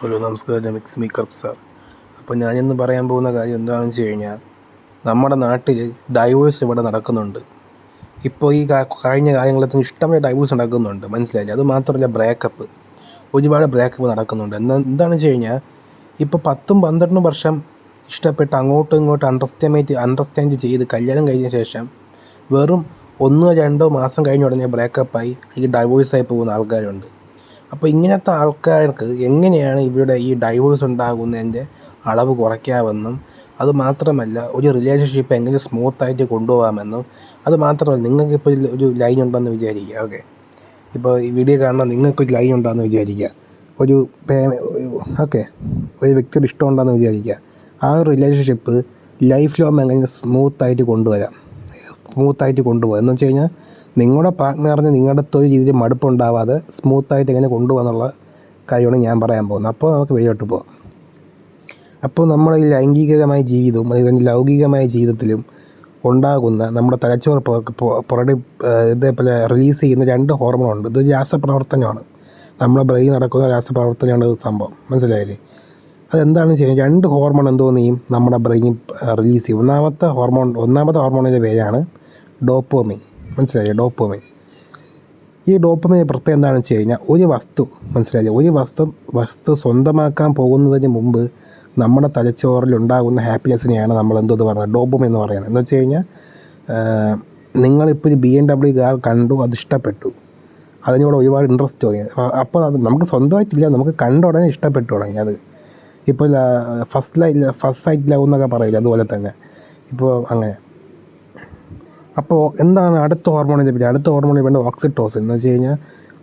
Hello നമസ്കാരം. Mix me cup sir. അപ്പോൾ ഞാനിന്ന് പറയാൻ പോകുന്ന കാര്യം എന്താണെന്ന് വെച്ച് കഴിഞ്ഞാൽ നമ്മുടെ നാട്ടിൽ ഡൈവോഴ്സ് ഇവിടെ നടക്കുന്നുണ്ട്. ഇപ്പോൾ ഈ കഴിഞ്ഞ കാലങ്ങളിൽ ഇഷ്ടമായ ഡൈവോഴ്സ് നടക്കുന്നുണ്ട്. മനസ്സിലായില്ല? അത് മാത്രമല്ല ബ്രേക്കപ്പ് ഒരുപാട് ബ്രേക്കപ്പ് നടക്കുന്നുണ്ട്. എന്താ എന്താണെന്ന് വെച്ച് കഴിഞ്ഞാൽ ഇപ്പോൾ പത്തും പന്ത്രണ്ടും വർഷം ഇഷ്ടപ്പെട്ട് അങ്ങോട്ടും ഇങ്ങോട്ടും അണ്ടർസ്റ്റാൻഡ് അണ്ടർസ്റ്റാൻഡ് ചെയ്ത് കല്യാണം കഴിഞ്ഞ ശേഷം വെറും ഒന്നോ രണ്ടോ മാസം കഴിഞ്ഞ ഉടനെ ബ്രേക്കപ്പായി അല്ലെങ്കിൽ ഡൈവോഴ്സായി പോകുന്ന ആൾക്കാരുണ്ട്. അപ്പോൾ ഇങ്ങനത്തെ ആൾക്കാർക്ക് എങ്ങനെയാണ് ഇവരുടെ ഈ ഡൈവേഴ്സ് ഉണ്ടാകുന്നതിന്റെ അളവ് കുറയ്ക്കാമെന്നും അത് മാത്രമല്ല ഒരു റിലേഷൻഷിപ്പ് എങ്ങനെ സ്മൂത്തായിട്ട് കൊണ്ടുപോകാമെന്നും അത് മാത്രമല്ല നിങ്ങൾക്കിപ്പോൾ ഒരു- ലൈൻ ഉണ്ടെന്ന് വിചാരിക്കുക ഓക്കെ ഇപ്പോൾ ഈ വീഡിയോ കാണുന്ന നിങ്ങൾക്കൊരു ലൈൻ ഉണ്ടെന്ന് വിചാരിക്കുക. ഒരു ഓക്കെ ഒരു വ്യക്തിയുടെ ഇഷ്ടം ഇഷ്ടമുണ്ടെന്ന് വിചാരിക്കുക. ആ ഒരു റിലേഷൻഷിപ്പ് ലൈഫ് ലോങ് എങ്ങനെ സ്മൂത്തായിട്ട് കൊണ്ടുവരാം? സ്മൂത്തായിട്ട് കൊണ്ടുപോകാം. എന്ന് വെച്ച് കഴിഞ്ഞാൽ നിങ്ങളുടെ പാർട്ട്ണറിന് നിങ്ങളുടെ തൊഴിൽ രീതിയിൽ മടുപ്പുണ്ടാവാതെ സ്മൂത്തായിട്ട് എങ്ങനെ കൊണ്ടുപോകാന്നുള്ള കാര്യമാണ് ഞാൻ പറയാൻ പോകുന്നത്. അപ്പോൾ നമുക്ക് വെളിയോട്ട് പോകാം അപ്പോൾ നമ്മുടെ ഈ ലൈംഗികമായ ജീവിതവും അതായത് ലൗകികമായ ജീവിതത്തിലും ഉണ്ടാകുന്ന നമ്മുടെ തലച്ചോറ് പുറ- പുറ- പുറടി ഇതേപോലെ റിലീസ് ചെയ്യുന്ന രണ്ട് ഹോർമോണുണ്ട് ഇത് രാസപ്രവർത്തനമാണ്. നമ്മുടെ ബ്രെയിൻ നടക്കുന്ന രാസപ്രവർത്തനമാണ് സംഭവം. മനസ്സിലായില്ലേ? അതെന്താണെന്ന് വെച്ച് കഴിഞ്ഞാൽ രണ്ട് ഹോർമോൺ എന്തോന്ന് ചെയ്യും? നമ്മുടെ ബ്രെയിൻ റിലീസ് ചെയ്യും. ഒന്നാമത്തെ ഹോർമോൺ ഒന്നാമത്തെ ഹോർമോണിന്റെ പേരാണ് ഡോപ്പോമിൻ മനസ്സിലായില്ലേ ഡോപ്പമൈൻ ഈ ഡോപ്പമൈൻ പ്രത്യേകം എന്താണെന്ന് വെച്ച് കഴിഞ്ഞാൽ ഒരു വസ്തു മനസ്സിലായോ ഒരു വസ്തു വസ്തു സ്വന്തമാക്കാൻ പോകുന്നതിന് മുമ്പ് നമ്മുടെ തലച്ചോറിൽ ഉണ്ടാകുന്ന ഹാപ്പിനെസ്സിനെയാണ് നമ്മൾ എന്തോന്ന് പറയുന്നത്? ഡോപ്പം എന്ന് പറയുന്നത്. എന്ന് വെച്ച് കഴിഞ്ഞാൽ നിങ്ങളിപ്പോൾ ഒരു ബി എം ഡബ്ല്യു കാർ കണ്ടു അത് ഇഷ്ടപ്പെട്ടു. അതിനോട് ഒരുപാട് ഇൻട്രസ്റ്റ് തോന്നി. അപ്പോൾ അത് നമുക്ക് സ്വന്തമായിട്ടില്ല നമുക്ക് കണ്ട ഉടനെ ഇഷ്ടപ്പെട്ടു തുടങ്ങി അത്. ഇപ്പോൾ ഫസ്റ്റ് ലൈ ഫസ്റ്റ് സൈറ്റ് ലവ് എന്നൊക്കെ പറയില്ല? അതുപോലെ തന്നെ. ഇപ്പോൾ അങ്ങനെ. അപ്പോൾ എന്താണ് അടുത്ത ഹോർമോണിന്റെ പേര് അടുത്ത ഹോർമോണിന്റെ വേണ്ട ഓക്സിറ്റോസിൻ എന്ന് വെച്ച് കഴിഞ്ഞാൽ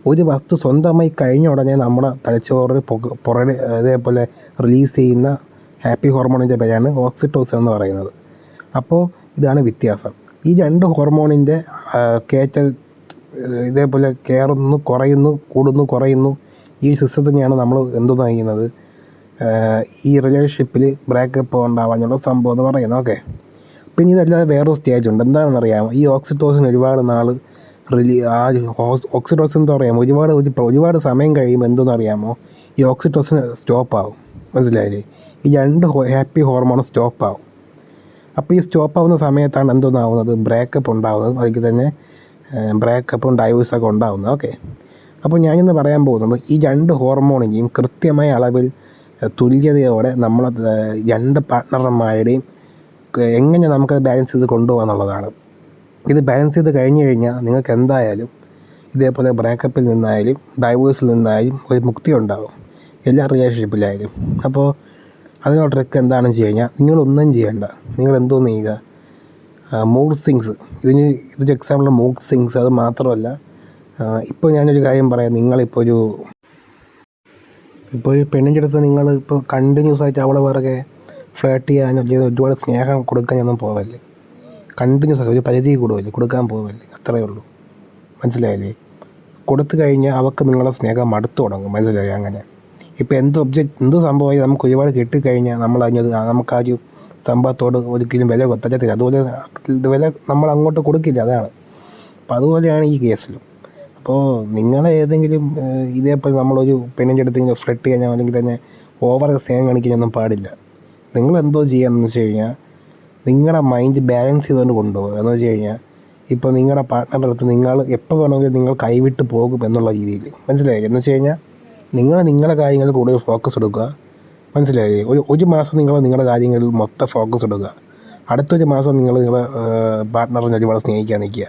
ഒരു വസ്തു സ്വന്തമായി കഴിഞ്ഞ ഉടനെ നമ്മുടെ തലച്ചോറിൽ പുറകെ അതേപോലെ റിലീസ് ചെയ്യുന്ന ഹാപ്പി ഹോർമോണിന്റെ പേരാണ് ഓക്സിറ്റോസിൻ എന്ന് പറയുന്നത്. അപ്പോൾ ഇതാണ് വ്യത്യാസം. ഈ രണ്ട് ഹോർമോണിന്റെ കയറ്റ ഇതേപോലെ കയറുന്നു കുറയുന്നു കൂടുന്നു കുറയുന്നു ഈ സിസ്റ്റത്തിനെയാണ് നമ്മൾ എന്തു നയിക്കുന്നത് ഈ റിലേഷൻഷിപ്പിൽ ബ്രേക്കപ്പ് ഉണ്ടാവാനുള്ള സംഭവം എന്ന് പറയുന്നത്. ഓക്കെ പിന്നെ ഇതല്ലാതെ വേറൊരു എന്താണെന്ന് അറിയാമോ ഈ ഓക്സിറ്റോസിൻ ഒരുപാട് നാൾ റിലീ ആ ഓക്സിറ്റോസിൻ എന്താ പറയാമോ ഒരുപാട് ഒരുപാട് സമയം കഴിയുമ്പോൾ എന്തോന്ന് അറിയാമോ ഈ ഓക്സിറ്റോസിൻ സ്റ്റോപ്പ് ആവും മനസ്സിലായില്ലേ? ഈ രണ്ട് ഹാപ്പി ഹോർമോൺ സ്റ്റോപ്പ് ആവും അപ്പോൾ ഈ സ്റ്റോപ്പ് ആവുന്ന സമയത്താണ് എന്തോന്നാവുന്നത്? ബ്രേക്കപ്പ് ഉണ്ടാവുന്നത്. അതിൽ തന്നെ ബ്രേക്കപ്പും ഡൈവേഴ്സൊക്കെ ഉണ്ടാവുന്നത്. ഓക്കെ. അപ്പോൾ ഞാനിന്ന് പറയാൻ പോകുന്നത് ഈ രണ്ട് ഹോർമോണിന്റെയും കൃത്യമായ അളവിൽ തുല്യതയോടെ നമ്മൾ രണ്ട് പാർട്ട്ണർമാരുടെയും എങ്ങനെ നമുക്കത് ബാലൻസ് ചെയ്ത് കൊണ്ടുപോകാം എന്നുള്ളതാണ്. ഇത് ബാലൻസ് ചെയ്ത് കഴിഞ്ഞ് കഴിഞ്ഞാൽ നിങ്ങൾക്ക് എന്തായാലും ഇതേപോലെ ബ്രേക്കപ്പിൽ നിന്നായാലും ഡൈവേഴ്സിൽ നിന്നായാലും ഒരു മുക്തി ഉണ്ടാകും എല്ലാ റിലേഷൻഷിപ്പിലായാലും അപ്പോൾ അതിനുള്ള ട്രിക്ക് എന്താണെന്ന് വെച്ച് കഴിഞ്ഞാൽ നിങ്ങളൊന്നും ചെയ്യേണ്ട. നിങ്ങൾ എന്തോ ചെയ്യുക. മൂഡ് സിങ്സ് ഇതിന് ഇതൊരു എക്സാമ്പിൾ മൂഡ് സിങ്സ് അത് മാത്രമല്ല ഇപ്പോൾ ഞാനൊരു കാര്യം പറയാം. നിങ്ങളിപ്പോൾ ഒരു ഇപ്പോൾ ഒരു പെണ്ണിന്റെ അടുത്ത് നിങ്ങൾ ഇപ്പോൾ കണ്ടിന്യൂസ് ആയിട്ട് അവളെ പിറകെ ഫ്ലേട്ട് ചെയ്യാനോ അല്ലെങ്കിൽ ഒരുപാട് സ്നേഹം കൊടുക്കാനൊന്നും പോവല്ലേ? കണ്ടിന്യൂസ് ഒരു പരിധി കൂടുമല്ലേ കൊടുക്കാൻ പോവല്ലേ? അത്രയേ ഉള്ളൂ. മനസ്സിലായില്ലേ? കൊടുത്തു കഴിഞ്ഞാൽ അവർക്ക് നിങ്ങളെ സ്നേഹം മടുത്തു തുടങ്ങും. മനസ്സിലായി? അങ്ങനെ. ഇപ്പോൾ എന്ത് ഒബ്ജക്റ്റ് എന്ത് സംഭവമായി നമുക്ക് ഒരുപാട് കിട്ടിക്കഴിഞ്ഞാൽ നമ്മൾ അതിനത് നമുക്ക് ആ ഒരു സംഭവത്തോട് ഒരിക്കലും വില കൊത്തത്തില്ല അതുപോലെ വില നമ്മൾ അങ്ങോട്ട് കൊടുക്കില്ല. അതാണ്. അപ്പോൾ അതുപോലെയാണ് ഈ കേസിലും. അപ്പോൾ നിങ്ങളെ ഏതെങ്കിലും ഇതേപോലെ നമ്മളൊരു പെണ്ണിന്റെ അടുത്തെങ്കിലും ഫ്ലട്ട് ചെയ്യാനോ അല്ലെങ്കിൽ തന്നെ ഓവർ സ്നേഹം കാണിക്കാനൊന്നും പാടില്ല. നിങ്ങൾ എന്തോ ചെയ്യാന്ന് വെച്ച് കഴിഞ്ഞാൽ നിങ്ങളുടെ മൈൻഡ് ബാലൻസ് ചെയ്തുകൊണ്ട് കൊണ്ടുപോകുക എന്ന് വെച്ച് കഴിഞ്ഞാൽ ഇപ്പോൾ നിങ്ങളുടെ പാർട്ട്ണറുടെ അടുത്ത് നിങ്ങൾ എപ്പോൾ വേണമെങ്കിലും നിങ്ങൾ കൈവിട്ട് പോകും എന്നുള്ള രീതിയിൽ മനസ്സിലായി? എന്ന് വെച്ച് കഴിഞ്ഞാൽ നിങ്ങൾ നിങ്ങളുടെ കാര്യങ്ങളിൽ കൂടുതൽ ഫോക്കസ് എടുക്കുക. മനസ്സിലായി? ഒരു ഒരു മാസം നിങ്ങൾ നിങ്ങളുടെ കാര്യങ്ങളിൽ മൊത്തം ഫോക്കസ് എടുക്കുക. അടുത്തൊരു മാസം നിങ്ങൾ നിങ്ങളുടെ പാർട്ട്ണറിനെ ഒരുപാട് സ്നേഹിക്കാൻ നിൽക്കുക.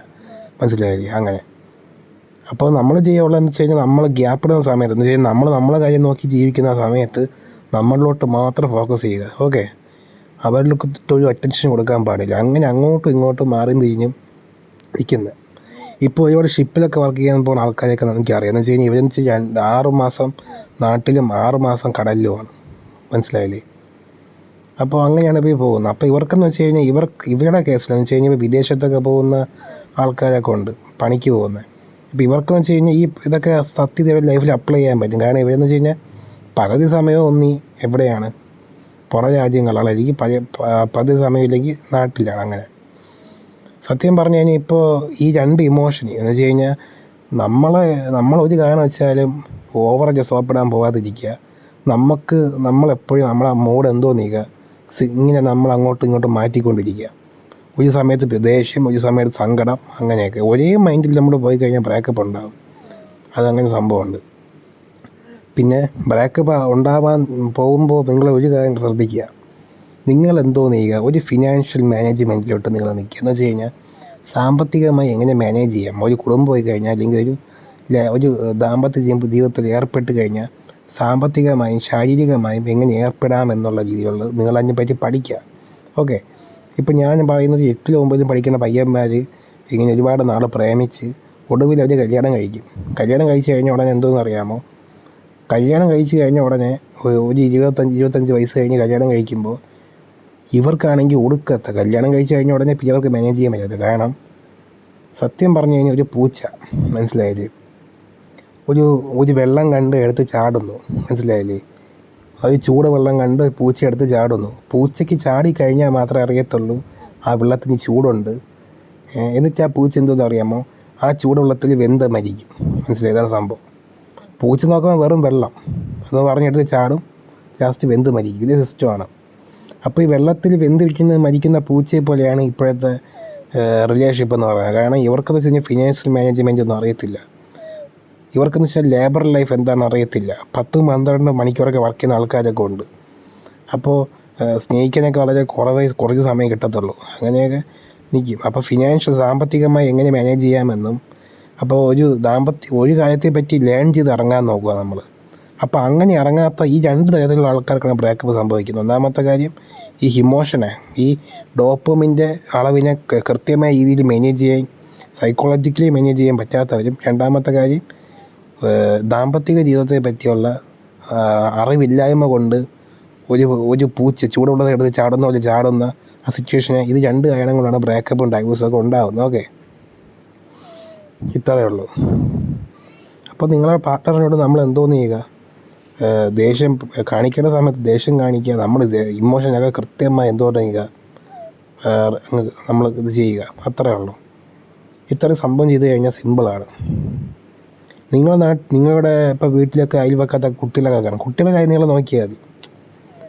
മനസ്സിലായില്ലേ അങ്ങനെ. അപ്പോൾ നമ്മൾ ചെയ്യാനുള്ളതെന്ന് വെച്ച് കഴിഞ്ഞാൽ നമ്മൾ ഗ്യാപ്പിടുന്ന സമയത്ത് എന്ന് വെച്ച് കഴിഞ്ഞാൽ നമ്മൾ നമ്മളെ കാര്യം നോക്കി ജീവിക്കുന്ന സമയത്ത് നമ്മളിലോട്ട് മാത്രം ഫോക്കസ് ചെയ്യുക. ഓക്കെ അവരിലൊക്കെ ഒരു അറ്റൻഷൻ കൊടുക്കാൻ പാടില്ല. അങ്ങനെ അങ്ങോട്ടും ഇങ്ങോട്ടും മാറി തിരിഞ്ഞും ഇരിക്കുന്നത് ഇപ്പോൾ ഒരുപാട് ഷിപ്പിലൊക്കെ വർക്ക് ചെയ്യാൻ പോകുന്ന ആൾക്കാരെയൊക്കെ എനിക്കറിയാം. എന്ന് വെച്ച് കഴിഞ്ഞാൽ ഇവരെന്ന് വെച്ച് രണ്ട് ആറ് മാസം നാട്ടിലും ആറ് മാസം കടലിലുമാണ്. മനസ്സിലായില്ലേ? അപ്പോൾ അങ്ങനെയാണ് ഇപ്പോൾ പോകുന്നത് അപ്പോൾ ഇവർക്കെന്ന് വെച്ച് കഴിഞ്ഞാൽ ഇവർ ഇവരുടെ കേസിലെന്ന് വെച്ച് കഴിഞ്ഞാൽ വിദേശത്തൊക്കെ പോകുന്ന ആൾക്കാരൊക്കെ ഉണ്ട് പണിക്ക് പോകുന്നത് അപ്പോൾ ഇവർക്കെന്ന് വെച്ച് കഴിഞ്ഞാൽ ഈ ഇതൊക്കെ സത്യത ലൈഫിൽ അപ്ലൈ ചെയ്യാൻ പറ്റും. കാരണം ഇവരെന്ന് വെച്ച് കഴിഞ്ഞാൽ പകുതി സമയവും ഒന്നി എവിടെയാണ്? പുറം രാജ്യങ്ങളാണ് എനിക്ക് പകുതി സമയമില്ലെങ്കിൽ നാട്ടിലാണ് അങ്ങനെ. സത്യം പറഞ്ഞു കഴിഞ്ഞാൽ ഇപ്പോൾ ഈ രണ്ട് ഇമോഷൻ എന്ന് വെച്ച് കഴിഞ്ഞാൽ നമ്മളെ നമ്മളൊരു കാരണം വെച്ചാലും ഓവർ സോപ്പിടാൻ പോകാതിരിക്കുക നമുക്ക് നമ്മളെപ്പോഴും നമ്മളെ മൂഡ് എന്തോ നീക്കുക ഇങ്ങനെ നമ്മൾ അങ്ങോട്ടും ഇങ്ങോട്ടും മാറ്റിക്കൊണ്ടിരിക്കുക. ഒരു സമയത്ത് ദേഷ്യം ഒരു സമയത്ത് സങ്കടം അങ്ങനെയൊക്കെ. ഒരേ മൈൻഡിൽ നമ്മൾ പോയി കഴിഞ്ഞാൽ ബ്രേക്കപ്പ് ഉണ്ടാകും അതങ്ങനെ സംഭവമുണ്ട്. പിന്നെ ബ്രേക്കപ്പ് ഉണ്ടാവാൻ പോകുമ്പോൾ നിങ്ങൾ ഒരു കാര്യം ശ്രദ്ധിക്കുക. നിങ്ങൾ എന്തോ ചെയ്യുക ഒരു ഫിനാൻഷ്യൽ മാനേജ്മെന്റിലോട്ട് നിങ്ങൾ നിൽക്കുക. എന്ന് വെച്ച് കഴിഞ്ഞാൽ സാമ്പത്തികമായി എങ്ങനെ മാനേജ് ചെയ്യാം? ഒരു കുടുംബം പോയി കഴിഞ്ഞാൽ അല്ലെങ്കിൽ ഒരു ഒരു ദാമ്പത്യ ജീവിതത്തിൽ ഏർപ്പെട്ട് കഴിഞ്ഞാൽ സാമ്പത്തികമായും ശാരീരികമായും എങ്ങനെ ഏർപ്പെടാം എന്നുള്ള രീതിയിലുള്ള നിങ്ങൾ അതിനെപ്പറ്റി പഠിക്കുക. ഓക്കെ? ഇപ്പം ഞാൻ പറയുന്നത് എട്ടിലും ഒമ്പതിലും പഠിക്കുന്ന പയ്യന്മാർ ഇങ്ങനെ ഒരുപാട് നാൾ പ്രേമിച്ച് ഒടുവിൽ അവർ കല്യാണം കഴിക്കും. കല്യാണം കഴിച്ച് കഴിഞ്ഞ ഉടനെ എന്തോന്ന് അറിയാമോ? കല്യാണം കഴിച്ച് കഴിഞ്ഞ ഉടനെ ഒരു ഇരുപത്തഞ്ച് ഇരുപത്തഞ്ച് വയസ്സ് കഴിഞ്ഞ് കല്യാണം കഴിക്കുമ്പോൾ ഇവർക്കാണെങ്കിൽ ഒടുക്കത്തെ കല്യാണം കഴിച്ച് കഴിഞ്ഞ ഉടനെ പിന്നെ ഇവർക്ക് മാനേജ് ചെയ്യാൻ പറ്റാത്ത കാരണം സത്യം പറഞ്ഞു കഴിഞ്ഞാൽ ഒരു പൂച്ച മനസ്സിലായില്ലേ? ഒരു ഒരു വെള്ളം കണ്ട് എടുത്ത് ചാടുന്നു മനസ്സിലായില്ലേ? അത് ചൂട് വെള്ളം കണ്ട് പൂച്ച എടുത്ത് ചാടുന്നു. പൂച്ചയ്ക്ക് ചാടി കഴിഞ്ഞാൽ മാത്രമേ അറിയത്തുള്ളൂ ആ വെള്ളത്തിന് ചൂടുണ്ട്. എന്നിട്ട് ആ പൂച്ച എന്തോന്ന് അറിയാമോ? ആ ചൂടുവെള്ളത്തിൽ വെന്ത് മരിക്കും. മനസ്സിലായി? ഇതാണ് സംഭവം. പൂച്ച നോക്കുമ്പോൾ വെറും വെള്ളം. എന്ന് പറഞ്ഞെടുത്ത് ചാടും. ലാസ്റ്റ് വെന്ത് മരിക്കും. ഇതേ സിസ്റ്റമാണ് അപ്പോൾ ഈ വെള്ളത്തിൽ വെന്ത് വിൽക്കുന്ന മരിക്കുന്ന പൂച്ചയെ പോലെയാണ് ഇപ്പോഴത്തെ റിലേഷൻഷിപ്പ് എന്ന് പറയുന്നത്. കാരണം ഇവർക്കെന്ന് വെച്ച് കഴിഞ്ഞാൽ ഫിനാൻഷ്യൽ മാനേജ്മെന്റ് ഒന്നും അറിയത്തില്ല. ഇവർക്കെന്ന് വെച്ചാൽ ലേബർ ലൈഫ് എന്താണെന്ന് അറിയത്തില്ല. പത്ത് പന്ത്രണ്ട് മണിക്കൂറൊക്കെ വർക്ക് ചെയ്യുന്ന ആൾക്കാരൊക്കെ ഉണ്ട്. അപ്പോൾ സ്നേഹിക്കാനൊക്കെ വളരെ കുറവേ കുറച്ച് സമയം കിട്ടത്തുള്ളൂ. അങ്ങനെയൊക്കെ നിൽക്കും അപ്പോൾ ഫിനാൻഷ്യൽ സാമ്പത്തികമായി എങ്ങനെ മാനേജ് ചെയ്യാമെന്നും അപ്പോൾ ഒരു ദാമ്പത്യ ഒരു കാര്യത്തെ പറ്റി ലേൺ ചെയ്ത് ഇറങ്ങാൻ നോക്കുക നമ്മൾ അപ്പോൾ അങ്ങനെ ഇറങ്ങാത്ത ഈ രണ്ട് തരത്തിലുള്ള ആൾക്കാർക്കാണ് ബ്രേക്കപ്പ് സംഭവിക്കുന്നത്. ഒന്നാമത്തെ കാര്യം ഈ ഹിമോഷനെ ഈ ഡോപ്പമിന്റെ അളവിനെ കൃത്യമായ രീതിയിൽ മാനേജ് ചെയ്യാൻ സൈക്കോളജിക്കലി മാനേജ് ചെയ്യാൻ പറ്റാത്തവരും. രണ്ടാമത്തെ കാര്യം ദാമ്പത്തിക ജീവിതത്തെ പറ്റിയുള്ള അറിവില്ലായ്മ കൊണ്ട് ഒരു ഒരു പൂച്ച ചൂടുള്ളത് എടുത്ത് ചാടുന്ന പോലെ ചാടുന്ന ആ സിറ്റുവേഷനെ ഇത് രണ്ട് കാരണങ്ങളാണ് ബ്രേക്കപ്പും ഡൈവേഴ്സൊക്കെ ഉണ്ടാകുന്നത് ഓക്കെ ഇത്രയേ ഉള്ളൂ. അപ്പോൾ നിങ്ങളുടെ പാർട്ട്ണറിനോട് നമ്മൾ എന്തോന്ന് ചെയ്യുക? ദേഷ്യം കാണിക്കേണ്ട സമയത്ത് ദേഷ്യം കാണിക്കുക നമ്മൾ ഇമോഷനൊക്കെ കൃത്യമായി എന്തോ ചെയ്യുക. നമ്മൾ ഇത് ചെയ്യുക. അത്രയേ ഉള്ളൂ. ഇത്രയും സംഭവം ചെയ്ത് കഴിഞ്ഞാൽ സിമ്പിളാണ് നിങ്ങളുടെ നാട്ട് നിങ്ങളുടെ ഇപ്പോൾ വീട്ടിലൊക്കെ അയൽവക്കത്തെ കുട്ടികളൊക്കെ കാണും. കുട്ടികളെ കാര്യം നിങ്ങൾ നോക്കിയാൽ മതി.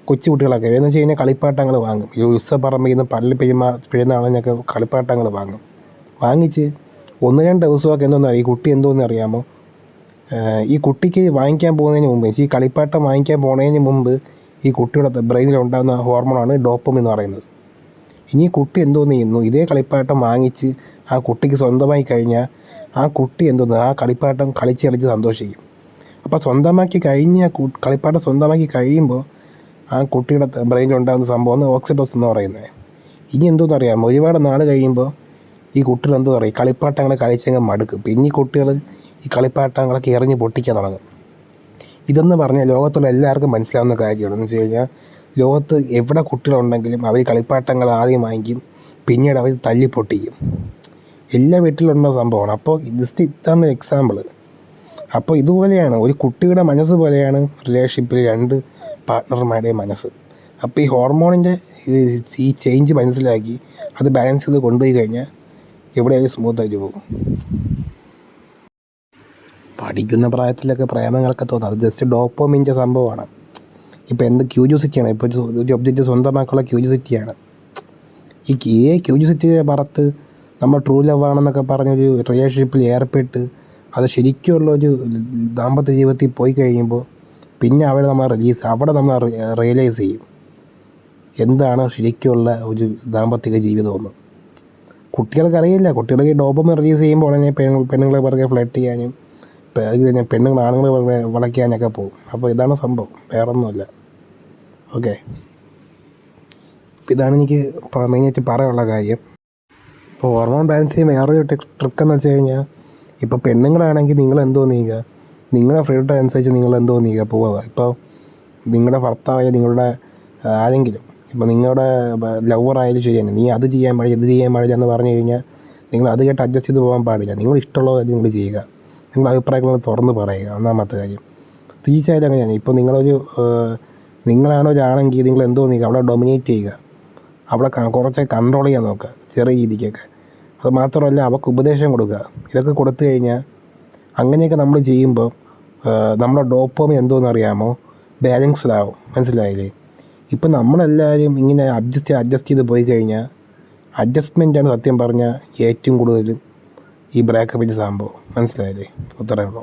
കൊച്ചു കുട്ടികളൊക്കെ. എന്ന് വെച്ച് കഴിഞ്ഞാൽ കളിപ്പാട്ടങ്ങൾ വാങ്ങും. ഈ ഉത്സവപ്പറമ്പിൽ നിന്ന് പള്ളി പെരുമാ പെരുന്നാളിനൊക്കെ കളിപ്പാട്ടങ്ങൾ വാങ്ങും. വാങ്ങിച്ച് ഒന്ന് രണ്ട് ദിവസമൊക്കെ എന്തോന്നറിയാം ഈ കുട്ടി എന്തോന്ന് അറിയാമോ? ഈ കുട്ടിക്ക് വാങ്ങിക്കാൻ പോകുന്നതിന് മുമ്പ് ഈ കളിപ്പാട്ടം വാങ്ങിക്കാൻ പോകുന്നതിന് മുമ്പ് ഈ കുട്ടിയുടെ ബ്രെയിനിൽ ഉണ്ടാകുന്ന ഹോർമോണാണ് ഡോപ്പം എന്ന് പറയുന്നത്. ഇനി കുട്ടി എന്തോന്ന് ചെയ്യുന്നു? ഇതേ കളിപ്പാട്ടം വാങ്ങിച്ച് ആ കുട്ടിക്ക് സ്വന്തമായി കഴിഞ്ഞാൽ ആ കുട്ടി എന്തോന്ന്? ആ കളിപ്പാട്ടം കളിച്ച് കളിച്ച് സന്തോഷിക്കും. അപ്പോൾ സ്വന്തമാക്കി കഴിഞ്ഞ കളിപ്പാട്ടം സ്വന്തമാക്കി കഴിയുമ്പോൾ ആ കുട്ടിയുടെ ബ്രെയിനിൽ ഉണ്ടാകുന്ന സംഭവം ഓക്സിഡോസ് എന്ന് പറയുന്നത്. ഇനി എന്തോന്ന് അറിയാമോ? ഒരുപാട് നാൾ കഴിയുമ്പോൾ ഈ കുട്ടികൾ എന്തോ പറയും? കളിപ്പാട്ടങ്ങൾ കളിച്ചങ്ങ് മടുക്കും. പിന്നെ ഈ കുട്ടികൾ ഈ കളിപ്പാട്ടങ്ങളൊക്കെ എറിഞ്ഞ് പൊട്ടിക്കാൻ തുടങ്ങും. ഇതെന്ന് പറഞ്ഞാൽ ലോകത്തുള്ള എല്ലാവർക്കും മനസ്സിലാവുന്ന കാര്യമാണ്. എന്ന് വെച്ച് കഴിഞ്ഞാൽ ലോകത്ത് എവിടെ കുട്ടികളുണ്ടെങ്കിലും അവർ കളിപ്പാട്ടങ്ങൾ ആദ്യം വാങ്ങിക്കും പിന്നീട് അവർ തല്ലി പൊട്ടിക്കും എല്ലാ വീട്ടിലുള്ള സംഭവമാണ്. അപ്പോൾ ജസ്റ്റ് ഇതാണ് എക്സാമ്പിൾ അപ്പോൾ ഇതുപോലെയാണ്. ഒരു കുട്ടിയുടെ മനസ്സ് പോലെയാണ് റിലേഷൻഷിപ്പിൽ രണ്ട് പാർട്ണർമാരുടെ മനസ്സ്. അപ്പോൾ ഈ ഹോർമോണിന്റെ ഈ ചേഞ്ച് മനസ്സിലാക്കി അത് ബാലൻസ് ചെയ്ത് കൊണ്ടുപോയി കഴിഞ്ഞാൽ എവിടെയായാലും സ്മൂത്തായിട്ട് പോകും. പഠിക്കുന്ന പ്രായത്തിലൊക്കെ പ്രേമങ്ങളൊക്കെ തോന്നും. അത് ജസ്റ്റ് ഡോപ്പോമിന്റെ സംഭവമാണ്. ഇപ്പോൾ എന്ത് ക്യൂരിയോസിറ്റിയാണ് ഇപ്പോൾ ഒരു ഒബ്ജക്റ്റ് സ്വന്തമാക്കുള്ള ക്യൂരിയോസിറ്റിയാണ് ഈ ഈ ക്യൂരിയോസിറ്റിയെ പറത്ത് നമ്മൾ ട്രൂ ലവ് ആണെന്നൊക്കെ പറഞ്ഞൊരു റിലേഷൻഷിപ്പിൽ ഏർപ്പെട്ട് അത് ശരിക്കുമുള്ള ഒരു ദാമ്പത്യ ജീവിതത്തിൽ പോയി കഴിയുമ്പോൾ പിന്നെ അവിടെ നമ്മൾ റിലീസ് അവിടെ നമ്മൾ റിയലൈസ് ചെയ്യും. എന്താണ് ശരിക്കുള്ള ഒരു ദാമ്പത്തിക ജീവിതമെന്ന്. കുട്ടികൾക്ക് അറിയില്ല. കുട്ടികൾക്ക് ഡോപ്പം റിലീസ് ചെയ്യുമ്പോൾ ഉടനെ പെണ്ണുങ്ങൾ പെണ്ണുങ്ങളെ പുറകെ ഫ്ലഡ് ചെയ്യാനും ഇത് കഴിഞ്ഞാൽ പെണ്ണുങ്ങൾ ആണുങ്ങളെ പിറകെ വളയ്ക്കാനൊക്കെ പോകും. അപ്പോൾ ഇതാണ് സംഭവം. വേറൊന്നുമില്ല. ഓക്കെ ഇതാണ് എനിക്ക് മെയിനായിട്ട് പറയാനുള്ള കാര്യം. ഇപ്പോൾ ഹോർമോൺ ബാലൻസ് ചെയ്യാൻ വേറൊരു ട്രിക്ക് എന്ന് വെച്ച് കഴിഞ്ഞാൽ ഇപ്പോൾ പെണ്ണുങ്ങളാണെങ്കിൽ നിങ്ങൾ എന്തോ നീക്കുക നിങ്ങളുടെ ഫ്രീഡം അനുസരിച്ച് നിങ്ങൾ എന്തോ നീക്കുക പോവുക. ഇപ്പോൾ നിങ്ങളുടെ ഭർത്താവായ നിങ്ങളുടെ ആരെങ്കിലും ഇപ്പോൾ നിങ്ങളുടെ ലവർ ശരി തന്നെ നീ അത് ചെയ്യാൻ പാടില്ല ഇത് ചെയ്യാൻ പാടില്ല എന്ന് പറഞ്ഞു കഴിഞ്ഞാൽ നിങ്ങൾ അത് കേട്ട് അഡ്ജസ്റ്റ് ചെയ്ത് പോകാൻ പാടില്ല. നിങ്ങൾ ഇഷ്ടമുള്ള കാര്യം നിങ്ങൾ ചെയ്യുക. നിങ്ങളുടെ അഭിപ്രായങ്ങൾ തുറന്ന് പറയുക. ഒന്നാമത്തെ കാര്യം. തീർച്ചയായിട്ടും അങ്ങനെയാണ്. ഇപ്പോൾ നിങ്ങളൊരു നിങ്ങളാണ് ഒരാണെങ്കിൽ നിങ്ങൾ എന്തോ നീക്കുക അവിടെ ഡൊമിനേറ്റ് ചെയ്യുക. അവിടെ കുറച്ച് കൺട്രോൾ ചെയ്യാൻ നോക്കുക. ചെറിയ രീതിക്കൊക്കെ. അത് മാത്രമല്ല അവർക്ക് ഉപദേശം കൊടുക്കുക. ഇതൊക്കെ കൊടുത്തു കഴിഞ്ഞാൽ അങ്ങനെയൊക്കെ നമ്മൾ ചെയ്യുമ്പോൾ നമ്മുടെ ഡോപ്പോമി എന്തോന്നറിയാമോ ബാലൻസ്ഡ് ആവും മനസ്സിലായില്ലേ? ഇപ്പം നമ്മളെല്ലാവരും ഇങ്ങനെ അഡ്ജസ്റ്റ് അഡ്ജസ്റ്റ് ചെയ്ത് പോയി കഴിഞ്ഞാൽ അഡ്ജസ്റ്റ്മെന്റാണ് സത്യം പറഞ്ഞാൽ ഏറ്റവും കൂടുതലും ഈ ബ്രേക്കപ്പിന്റെ സംഭവം. മനസ്സിലായില്ലേ? ഉള്ളൂ.